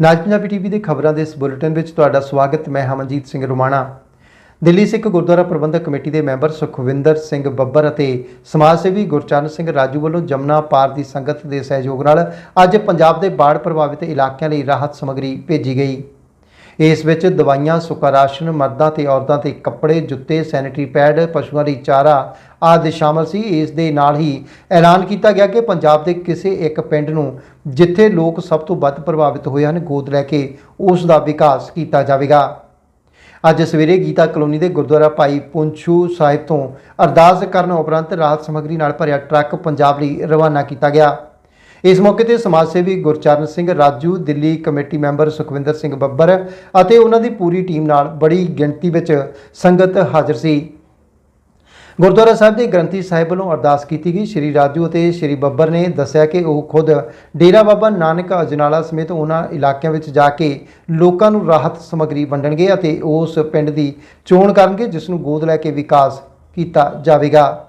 ਨਾਜ Punjabi TV ਦੇ ਖਬਰਾਂ ਦੇ ਇਸ ਬੁਲੇਟਿਨ ਵਿੱਚ ਤੁਹਾਡਾ ਸਵਾਗਤ, ਮੈਂ ਹਮਨਜੀਤ ਸਿੰਘ ਰੁਮਾਣਾ। ਦਿੱਲੀ ਸਿੱਖ ਗੁਰਦੁਆਰਾ ਪ੍ਰਬੰਧਕ ਕਮੇਟੀ ਦੇ ਮੈਂਬਰ ਸੁਖਵਿੰਦਰ ਸਿੰਘ ਬੱਬਰ ਅਤੇ ਸਮਾਜ ਸੇਵੀ ਗੁਰਚਰਨ ਸਿੰਘ ਰਾਜੂ ਵੱਲੋਂ ਜਮਨਾ ਪਾਰ ਦੀ ਸੰਗਤ ਦੇ ਸਹਿਯੋਗ ਨਾਲ ਅੱਜ ਪੰਜਾਬ ਦੇ ਬਾੜ ਪ੍ਰਭਾਵਿਤ ਇਲਾਕਿਆਂ ਲਈ ਰਾਹਤ ਸਮੱਗਰੀ ਭੇਜੀ ਗਈ। ਇਸ ਵਿੱਚ ਦਵਾਈਆਂ, ਸੁੱਕਾ ਰਾਸ਼ਨ, ਮਰਦਾਂ ਤੇ ਔਰਤਾਂ ਤੇ ਕੱਪੜੇ, ਜੁੱਤੇ, ਸੈਨੀਟਰੀ ਪੈਡ, ਪਸ਼ੂਆਂ ਲਈ ਚਾਰਾ ਆਦਿ ਸ਼ਾਮਲ ਸੀ। ਇਸ ਦੇ ਨਾਲ ਹੀ ਐਲਾਨ ਕੀਤਾ ਗਿਆ ਕਿ ਪੰਜਾਬ ਦੇ ਕਿਸੇ ਇੱਕ ਪਿੰਡ ਨੂੰ ਜਿੱਥੇ ਲੋਕ ਸਭ ਤੋਂ ਵੱਧ ਪ੍ਰਭਾਵਿਤ ਹੋਏ ਹਨ, ਗੋਦ ਲੈ ਕੇ ਉਸ ਦਾ ਵਿਕਾਸ ਕੀਤਾ ਜਾਵੇਗਾ। ਅੱਜ ਸਵੇਰੇ ਗੀਤਾ ਕਲੋਨੀ ਦੇ ਗੁਰਦੁਆਰਾ ਭਾਈ ਪੁੰਛੂ ਸਾਹਿਬ ਤੋਂ ਅਰਦਾਸ ਕਰਨ ਉਪਰੰਤ ਰਾਹਤ ਸਮੱਗਰੀ ਨਾਲ ਭਰਿਆ ਟਰੱਕ ਪੰਜਾਬ ਲਈ ਰਵਾਨਾ ਕੀਤਾ ਗਿਆ। ਇਸ ਮੌਕੇ ਤੇ ਸਮਾਜ ਸੇਵੀ ਗੁਰਚਰਨ ਸਿੰਘ ਰਾਜੂ, ਦਿੱਲੀ ਕਮੇਟੀ ਮੈਂਬਰ ਸੁਖਵਿੰਦਰ ਸਿੰਘ ਬੱਬਰ ਅਤੇ ਉਹਨਾਂ ਦੀ ਪੂਰੀ ਟੀਮ ਨਾਲ ਬੜੀ ਗਿਣਤੀ ਵਿੱਚ ਸੰਗਤ ਹਾਜ਼ਰ ਸੀ। ਗੁਰਦੁਆਰਾ ਸਾਹਿਬ ਦੇ ਗ੍ਰੰਥੀ ਸਾਹਿਬ ਵੱਲੋਂ ਅਰਦਾਸ ਕੀਤੀ ਗਈ। ਸ਼੍ਰੀ ਰਾਜੂ ਅਤੇ ਸ਼੍ਰੀ ਬੱਬਰ ਨੇ ਦੱਸਿਆ ਕਿ ਉਹ ਖੁਦ ਡੇਰਾ ਬਾਬਾ ਨਾਨਕ ਅਜਨਾਲਾ ਸਮੇਤ ਉਹਨਾਂ ਇਲਾਕਿਆਂ ਵਿੱਚ ਜਾ ਕੇ ਲੋਕਾਂ ਨੂੰ ਰਾਹਤ ਸਮੱਗਰੀ ਵੰਡਣਗੇ ਅਤੇ ਉਸ ਪਿੰਡ ਦੀ ਚੋਣ ਕਰਨਗੇ, ਜਿਸ ਨੂੰ ਗੋਦ ਲੈ ਕੇ ਵਿਕਾਸ ਕੀਤਾ ਜਾਵੇਗਾ।